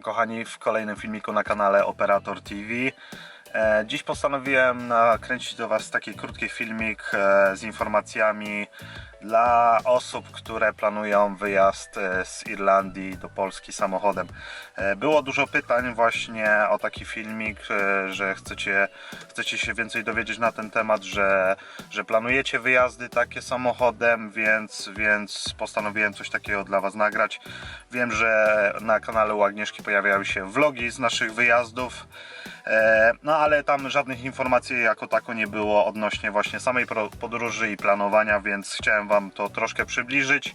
Witam kochani w kolejnym filmiku na kanale Operator TV. E, Dziś postanowiłem nakręcić do Was taki krótki filmik e, z informacjami dla osób, które planują wyjazd e, z Irlandii do Polski samochodem. E, Było dużo pytań właśnie o taki filmik, e, że chcecie, chcecie się więcej dowiedzieć na ten temat, że, że planujecie wyjazdy takie samochodem, więc, więc postanowiłem coś takiego dla Was nagrać. Wiem, że na kanale u Agnieszki pojawiały się vlogi z naszych wyjazdów. No ale tam żadnych informacji jako tako nie było odnośnie właśnie samej podróży i planowania, więc chciałem Wam to troszkę przybliżyć.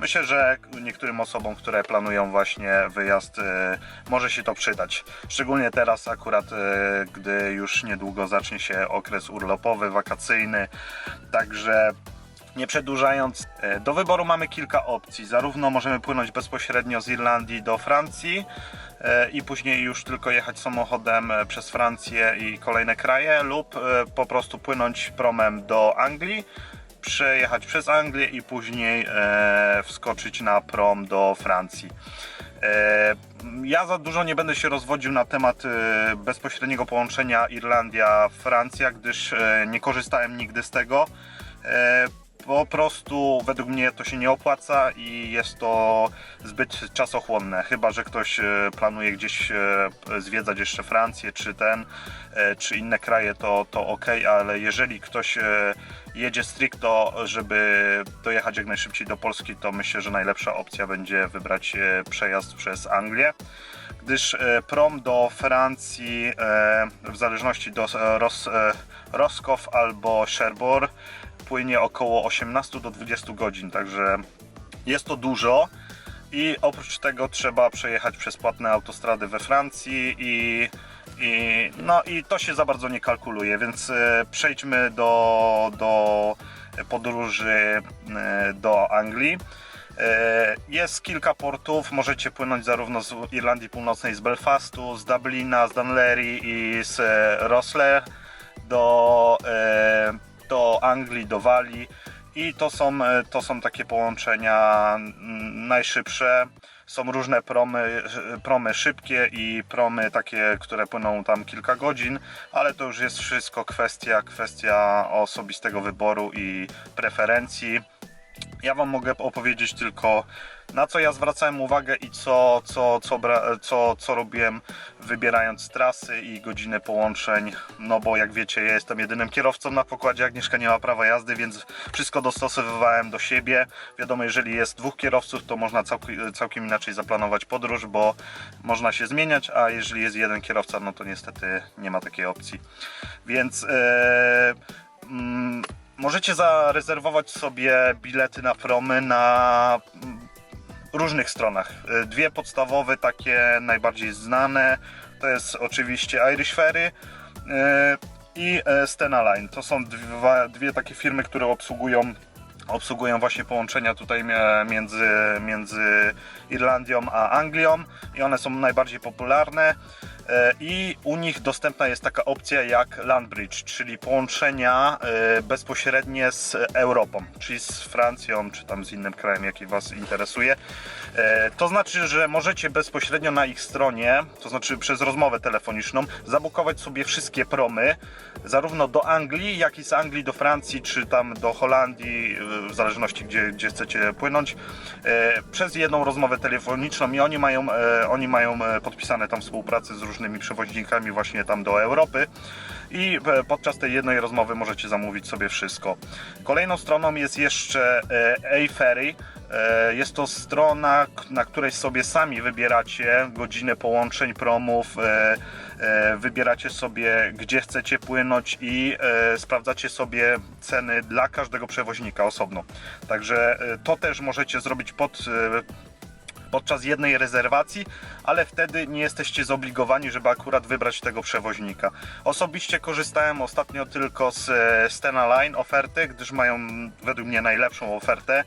Myślę, że niektórym osobom, które planują właśnie wyjazd, e, może się to przydać. Szczególnie teraz akurat, e, gdy już niedługo zacznie się okres urlopowy, wakacyjny. Także nie przedłużając, e, do wyboru mamy kilka opcji. Zarówno możemy płynąć bezpośrednio z Irlandii do Francji i później już tylko jechać samochodem przez Francję i kolejne kraje, lub po prostu płynąć promem do Anglii, przejechać przez Anglię i później e, wskoczyć na prom do Francji. E, Ja za dużo nie będę się rozwodził na temat e, bezpośredniego połączenia Irlandia-Francja, gdyż e, nie korzystałem nigdy z tego. E, Po prostu według mnie to się nie opłaca i jest to zbyt czasochłonne. Chyba, że ktoś e, planuje gdzieś e, zwiedzać jeszcze Francję, czy ten, e, czy inne kraje, to, to ok, ale jeżeli ktoś jedzie stricto, żeby dojechać jak najszybciej do Polski, to myślę, że najlepsza opcja będzie wybrać przejazd przez Anglię gdyż prom do Francji w zależności do Ros, Roscoff albo Cherbourg płynie około 18 do 20 godzin, także jest to dużo i oprócz tego trzeba przejechać przez płatne autostrady we Francji i, i, no, i to się za bardzo nie kalkuluje, więc e, przejdźmy do, do podróży e, do Anglii. E, Jest kilka portów, możecie płynąć zarówno z Irlandii Północnej, z Belfastu, z Dublina, z Dunleary i z Rosslare do, do Anglii, do Walii i to są, e, to są takie połączenia mm, najszybsze. Są różne promy, promy szybkie i promy takie, które płyną tam kilka godzin, ale to już jest wszystko kwestia, kwestia osobistego wyboru i preferencji. Ja Wam mogę opowiedzieć tylko na co ja zwracałem uwagę i co, co, co, co, co robiłem wybierając trasy i godziny połączeń. No bo jak wiecie, ja jestem jedynym kierowcą na pokładzie, Agnieszka nie ma prawa jazdy, więc wszystko dostosowywałem do siebie. Wiadomo, jeżeli jest dwóch kierowców, to można całk- całkiem inaczej zaplanować podróż, bo można się zmieniać, a jeżeli jest jeden kierowca, no to niestety nie ma takiej opcji. Więc e, mm, możecie zarezerwować sobie bilety na promy na mm, różnych stronach. E, Dwie podstawowe, takie najbardziej znane, to jest oczywiście Irish Ferry e, i e, Stena Line. To są dwa, dwie takie firmy, które obsługują obsługują właśnie połączenia tutaj między, między Irlandią a Anglią i one są najbardziej popularne i u nich dostępna jest taka opcja jak Landbridge, czyli połączenia e, bezpośrednie z Europą, czyli z Francją, czy tam z innym krajem, jaki Was interesuje. E, To znaczy, że możecie bezpośrednio na ich stronie, to znaczy przez rozmowę telefoniczną, zabukować sobie wszystkie promy, zarówno do Anglii, jak i z Anglii do Francji, czy tam do Holandii, e, w zależności gdzie, gdzie chcecie płynąć, e, przez jedną rozmowę telefoniczną i oni mają, e, oni mają e, podpisane tam współpracę z różnymi przewoźnikami właśnie tam do Europy i e, podczas tej jednej rozmowy możecie zamówić sobie wszystko. Kolejną stroną jest jeszcze e, A-Ferry. E, Jest to strona, na której sobie sami wybieracie godzinę połączeń promów, e, e, wybieracie sobie gdzie chcecie płynąć i e, sprawdzacie sobie ceny dla każdego przewoźnika osobno. Także e, to też możecie zrobić pod e, podczas jednej rezerwacji, ale wtedy nie jesteście zobligowani, żeby akurat wybrać tego przewoźnika. Osobiście korzystałem ostatnio tylko z e, Stena Line oferty, gdyż mają według mnie najlepszą ofertę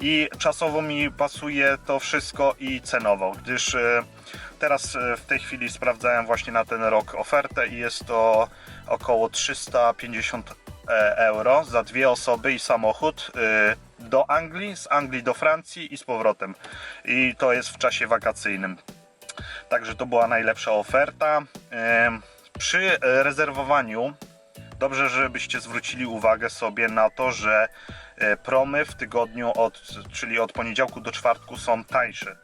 i czasowo mi pasuje to wszystko i cenowo, gdyż e, teraz e, w tej chwili sprawdzałem właśnie na ten rok ofertę i jest to około 350 e, euro za dwie osoby i samochód do Anglii, z Anglii do Francji i z powrotem. I to jest w czasie wakacyjnym. Także to była najlepsza oferta. Przy rezerwowaniu dobrze, żebyście zwrócili uwagę sobie na to, że e, promy w tygodniu od, czyli od poniedziałku do czwartku są tańsze.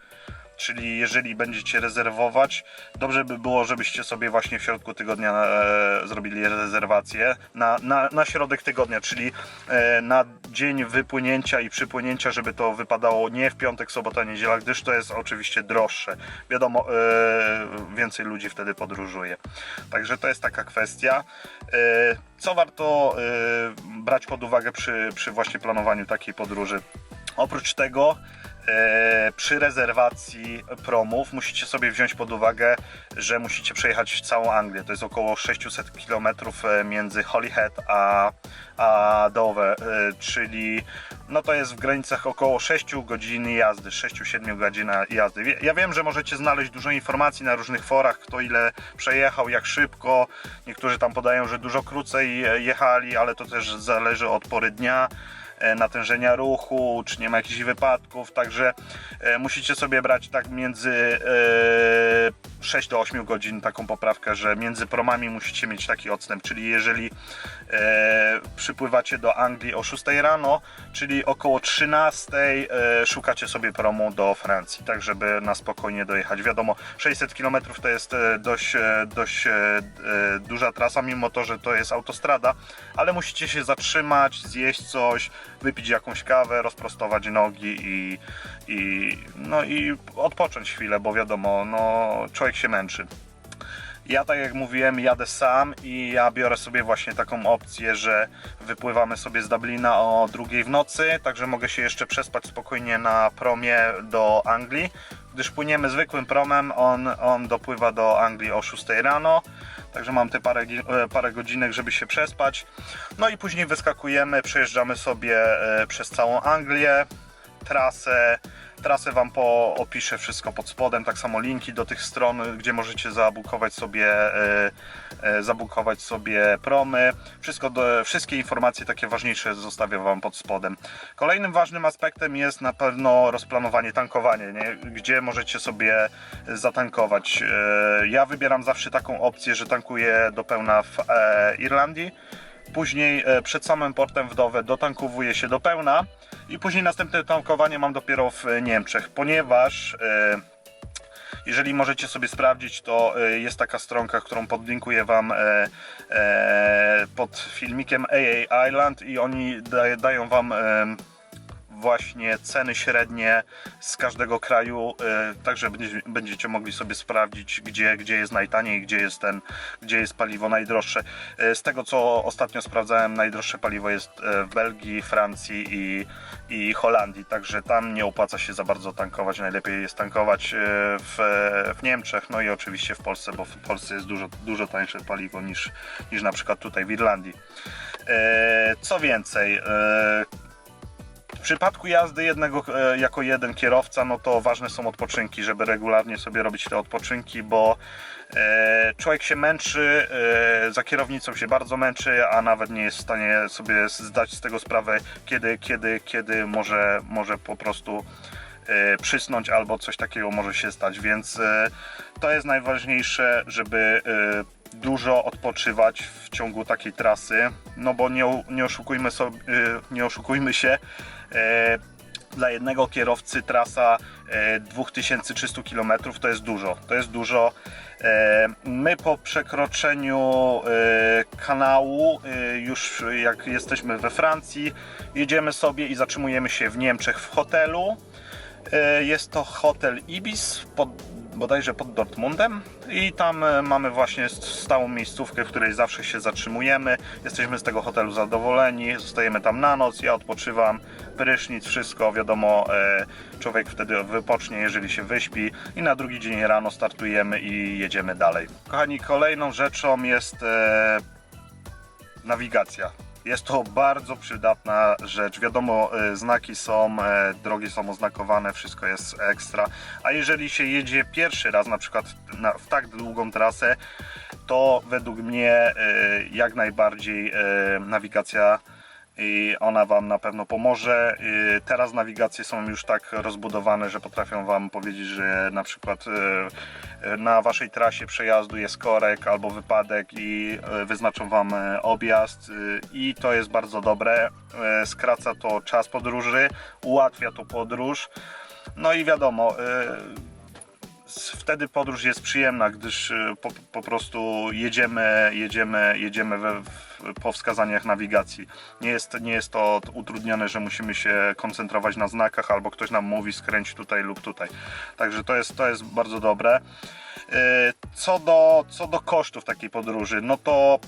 Czyli jeżeli będziecie rezerwować, dobrze by było, żebyście sobie właśnie w środku tygodnia e, zrobili rezerwację na, na, na środek tygodnia, czyli e, na dzień wypłynięcia i przypłynięcia, żeby to wypadało nie w piątek, sobota, niedziela, gdyż to jest oczywiście droższe. Wiadomo, e, więcej ludzi wtedy podróżuje. Także to jest taka kwestia. Co warto brać pod uwagę przy, przy właśnie planowaniu takiej podróży? Oprócz tego przy rezerwacji promów musicie sobie wziąć pod uwagę, że musicie przejechać całą Anglię. To jest około 600 km między Holyhead a, a Dover, e, czyli no to jest w granicach około 6 godzin jazdy, 6-7 godzin jazdy. Ja wiem, że możecie znaleźć dużo informacji na różnych forach, kto ile przejechał, jak szybko. Niektórzy tam podają, że dużo krócej e, jechali, ale to też zależy od pory dnia e, natężenia ruchu, czy nie ma jakichś wypadków, także e, musicie sobie brać tak między e, 6 do 8 godzin taką poprawkę, że między promami musicie mieć taki odstęp, czyli jeżeli e, przypływacie do Anglii o 6 rano, czyli około 13 e, szukacie sobie promu do Francji, tak żeby na spokojnie dojechać. Wiadomo, 600 km to jest e, dość, e, dość e, e, duża trasa, mimo to, że to jest autostrada, ale musicie się zatrzymać, zjeść coś, wypić jakąś kawę, rozprostować nogi i, i, no i odpocząć chwilę, bo wiadomo, no, człowiek się męczy. Ja tak jak mówiłem, jadę sam i ja biorę sobie właśnie taką opcję, że wypływamy sobie z Dublina o drugiej w nocy, także mogę się jeszcze przespać spokojnie na promie do Anglii. Gdyż płyniemy zwykłym promem, on, on dopływa do Anglii o 6 rano, także mam te parę, e, parę godzinek, żeby się przespać. No i później wyskakujemy, przejeżdżamy sobie e, przez całą Anglię, trasę. Trasę Wam po, opiszę wszystko pod spodem, tak samo linki do tych stron, gdzie możecie zabukować sobie, e, e, zabukować sobie promy. Wszystko do, wszystkie informacje takie ważniejsze zostawię Wam pod spodem. Kolejnym ważnym aspektem jest na pewno rozplanowanie, tankowanie, nie? gdzie możecie sobie zatankować. E, ja wybieram zawsze taką opcję, że tankuję do pełna w Irlandii. Później przed samym portem w Dover dotankowuję się do pełna i później następne tankowanie mam dopiero w e, Niemczech, ponieważ e, jeżeli możecie sobie sprawdzić, to e, jest taka stronka, którą podlinkuję Wam pod filmikiem AA Island i oni dają Wam właśnie ceny średnie z każdego kraju, e, także będzie- będziecie mogli sobie sprawdzić, gdzie, gdzie jest najtaniej, gdzie jest ten, gdzie jest paliwo najdroższe. E, Z tego co ostatnio sprawdzałem, najdroższe paliwo jest e, w Belgii, Francji i, i Holandii, także tam nie opłaca się za bardzo tankować. Najlepiej jest tankować w, w Niemczech, no i oczywiście w Polsce, bo w Polsce jest dużo, dużo tańsze paliwo niż, niż na przykład tutaj w Irlandii. Co więcej, w przypadku jazdy jednego e, jako jeden kierowca, no to ważne są odpoczynki, żeby regularnie sobie robić te odpoczynki, bo e, człowiek się męczy, e, za kierownicą się bardzo męczy, a nawet nie jest w stanie sobie zdać z tego sprawę, kiedy, kiedy, kiedy może, może po prostu przysnąć albo coś takiego może się stać, więc to jest najważniejsze, żeby dużo odpoczywać w ciągu takiej trasy, no bo nie, nie, oszukujmy, sobie, nie oszukujmy się, e, dla jednego kierowcy trasa e, 2300 km to jest dużo, to jest dużo. E, My po przekroczeniu e, kanału, e, już jak jesteśmy we Francji, jedziemy sobie i zatrzymujemy się w Niemczech w hotelu. E, Jest to hotel Ibis, pod, bodajże pod Dortmundem i tam e, mamy właśnie st- stałą miejscówkę, w której zawsze się zatrzymujemy. Jesteśmy z tego hotelu zadowoleni, zostajemy tam na noc, ja odpoczywam, prysznic, wszystko, wiadomo, e, człowiek wtedy wypocznie, jeżeli się wyśpi i na drugi dzień rano startujemy i jedziemy dalej. Kochani, kolejną rzeczą jest e, nawigacja. Jest to bardzo przydatna rzecz. Wiadomo, e, znaki są, e, drogi są oznakowane, wszystko jest ekstra. A jeżeli się jedzie pierwszy raz, na przykład w tak długą trasę, to według mnie e, jak najbardziej nawigacja i ona Wam na pewno pomoże. Y, Teraz nawigacje są już tak rozbudowane, że potrafią Wam powiedzieć, że na przykład y, na Waszej trasie przejazdu jest korek albo wypadek i y, wyznaczą Wam y, objazd y, i to jest bardzo dobre. Y, Skraca to czas podróży, ułatwia to podróż. No i wiadomo, y, wtedy podróż jest przyjemna, gdyż y, po, po prostu jedziemy, jedziemy, jedziemy we, po wskazaniach nawigacji. Nie jest, nie jest to utrudnione, że musimy się koncentrować na znakach albo ktoś nam mówi skręć tutaj lub tutaj. Także to jest, to jest bardzo dobre. Y, Co do, co do kosztów takiej podróży, no to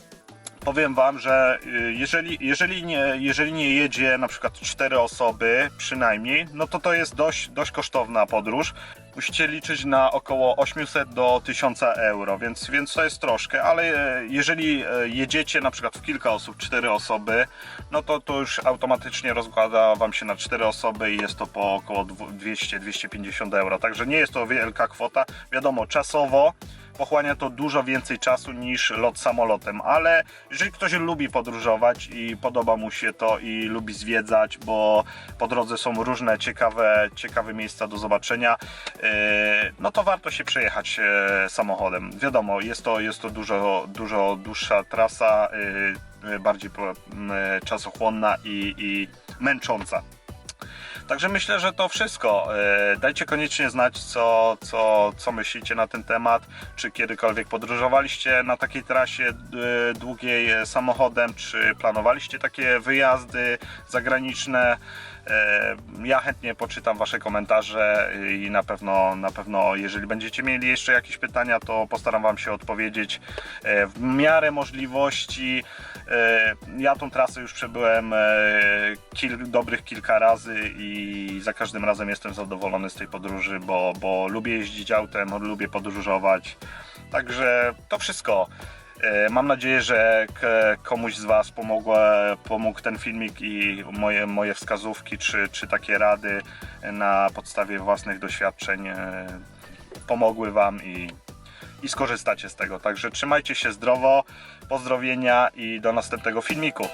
powiem Wam, że y, jeżeli, jeżeli, nie, jeżeli nie jedzie na przykład 4 osoby przynajmniej, no to to jest dość, dość kosztowna podróż. Musicie liczyć na około 800 do 1000 euro, więc, więc to jest troszkę, ale e, jeżeli e, jedziecie na przykład w kilka osób, 4 osoby, no to to już automatycznie rozkłada Wam się na 4 osoby i jest to po około 200-250 euro, także nie jest to wielka kwota. Wiadomo, czasowo pochłania to dużo więcej czasu niż lot samolotem, ale jeżeli ktoś lubi podróżować i podoba mu się to i lubi zwiedzać, bo po drodze są różne ciekawe, ciekawe miejsca do zobaczenia, yy, no to warto się przejechać e, samochodem. Wiadomo, jest to, jest to dużo, dużo dłuższa trasa, yy, bardziej czasochłonna i, i męcząca. Także myślę, że to wszystko. E, Dajcie koniecznie znać, co, co, co myślicie na ten temat. Czy kiedykolwiek podróżowaliście na takiej trasie e, długiej e, samochodem, czy planowaliście takie wyjazdy zagraniczne. E, Ja chętnie poczytam Wasze komentarze i na pewno, na pewno, jeżeli będziecie mieli jeszcze jakieś pytania, to postaram Wam się odpowiedzieć e, w miarę możliwości. E, Ja tą trasę już przebyłem kil, dobrych kilka razy i za każdym razem jestem zadowolony z tej podróży, bo, bo lubię jeździć autem, lubię podróżować. Także to wszystko. E, Mam nadzieję, że komuś z Was pomogło, pomógł ten filmik i moje, moje wskazówki czy, czy takie rady na podstawie własnych doświadczeń e, pomogły Wam i, i skorzystacie z tego. Także trzymajcie się zdrowo, pozdrowienia i do następnego filmiku.